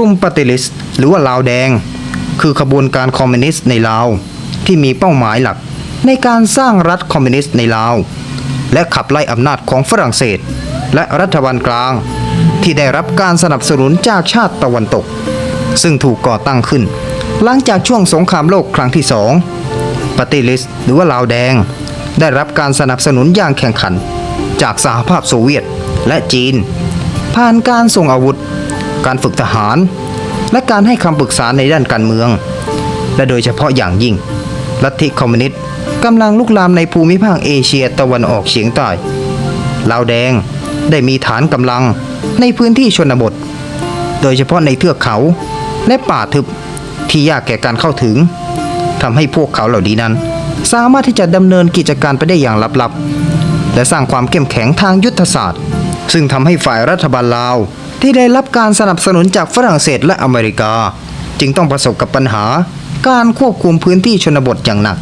กลุ่มปฏิริษหรือว่าลาวแดง คือขบวนการคอมมิวนิสต์ในลาว ที่มีเป้าหมายหลัก ในการสร้างรัฐคอมมิวนิสต์ในลาว และขับไล่อำนาจของฝรั่งเศส และรัฐบาลกลาง ที่ได้รับการสนับสนุนจากชาติตะวันตก ซึ่งถูกก่อตั้งขึ้น หลังจากช่วงสงครามโลกครั้งที่สองปฏิริษหรือว่าลาวแดง ได้รับการสนับสนุนอย่างแข่งขัน จากสหภาพโซเวียตและจีน ผ่านการส่งอาวุธ การฝึกทหาร และการให้คำปรึกษาในด้านการเมือง และโดยเฉพาะอย่างยิ่ง ลัทธิคอมมิวนิสต์กำลังลุกลามในภูมิภาคเอเชียตะวันออกเฉียงใต้ลาวแดงได้มีฐานกำลังในพื้นที่ชนบท โดยเฉพาะในเทือกเขาและป่าทึบที่ยากแก่การเข้าถึงทำให้พวกเขาเหล่านี้นั้น สามารถที่จะดำเนินกิจการไปได้อย่างลับๆ และสร้างความเข้มแข็งทางยุทธศาสตร์ ซึ่งทำให้ฝ่ายรัฐบาลลาว ที่ได้รับการสนับสนุนจากฝรั่งเศสและอเมริกา จึงต้องประสบกับปัญหาการควบคุมพื้นที่ชนบทอย่างหนัก